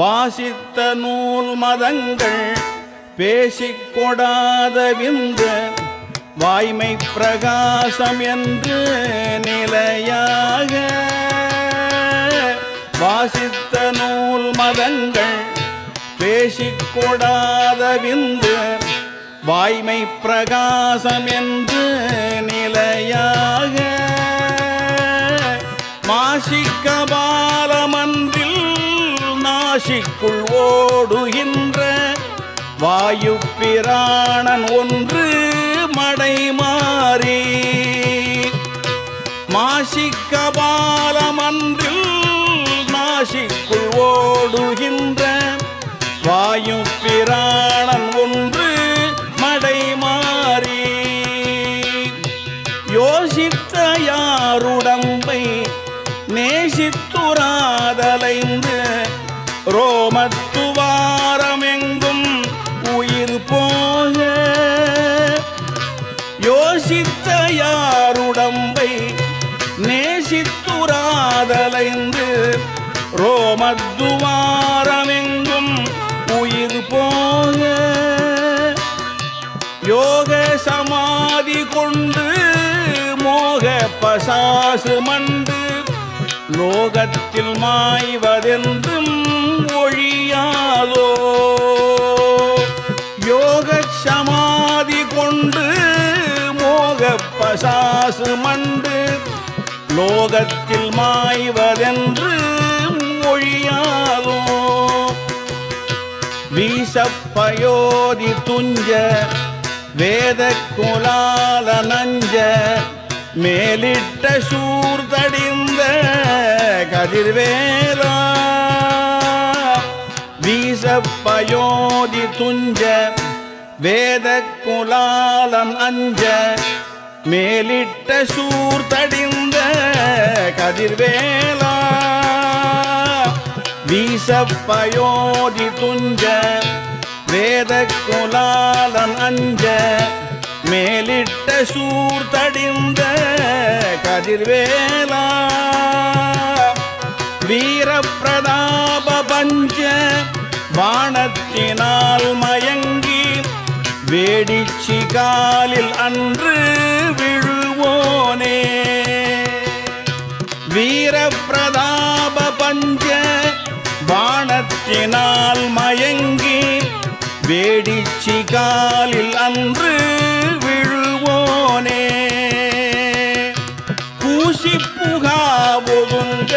வாசித்த நூல் மதங்கள் பேசிக் கொடாத விந்து வாய்மை பிரகாசம் என்று நிலையாக. வாசித்த நூல் மதங்கள் பேசிக் கொடாத விந்து வாய்மை பிரகாசம் என்று நிலையாக. மாசிக்க பாலமன்ற நாசிக்குள் ஓடுகின்ற வாயு பிராணன் ஒன்று மடை மாறி மாசிக்கபாலமன்றில் நாசிக்குள் ஓடுகின்ற வாயு பிராணன் ஒன்று மடை மாறி யோசித்த யாருடம்பை நேசித்துராதலைந்து ரோமத்துவாரமெங்கும் உயிர் போக யோசித்த யாருடம்பை நேசித்துராதலைந்து ரோமத்துவாரமெங்கும் உயிர் போக யோக சமாதி கொண்டு மோக பசாசு மண்டு லோகத்தில் மாய்வதென்றும் முடியாதோ யோக சமாதி கொண்டு மோக பசாசு மண்டு. லோகத்தில் மாய்வதென்று மொழியாதோ வீசப்பயோதி துஞ்ச வேத குலால நஞ்ச மேலிட்ட சூர்தடிந்த கதிர்வேலா. பயோதி துஞ்ச வேத குலாலம் அஞ்ச மேலிட்ட சூர்த்தடிந்த கதிர்வேலா. வீசப்பயோதி துஞ்ச வேத குலாலம் அஞ்ச மேலிட்ட சூர்த்தடிந்த கதிர்வேலா. வீரப்பிரதாப பஞ்ச வானத்தினால் மயங்கி வேடிச்சி காலில் அன்று விழுவோனே. வீரப்பிரதாப பஞ்ச வானத்தினால் மயங்கி வேடிச்சி காலில் அன்று விழுவோனே. பூசி புகா ஒதுங்க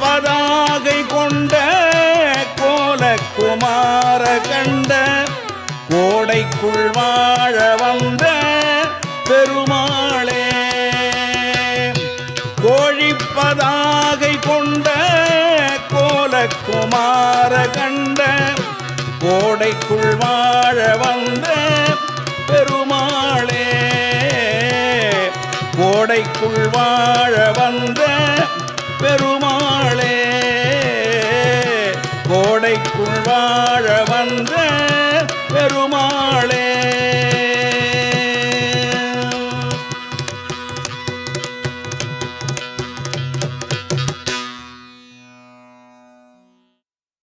பதாகை கொண்ட கோலக்குமார கண்ட கோடைக்குள் வாழ வந்த பெருமாளே. கோழிப்பதாகை பதாகை கொண்ட கோலக்குமார கண்ட கோடைக்குள் வாழ வந்த பெருமாளே. கோடைக்குள் வாழ வந்த வாழ வந்த பெருமாள்.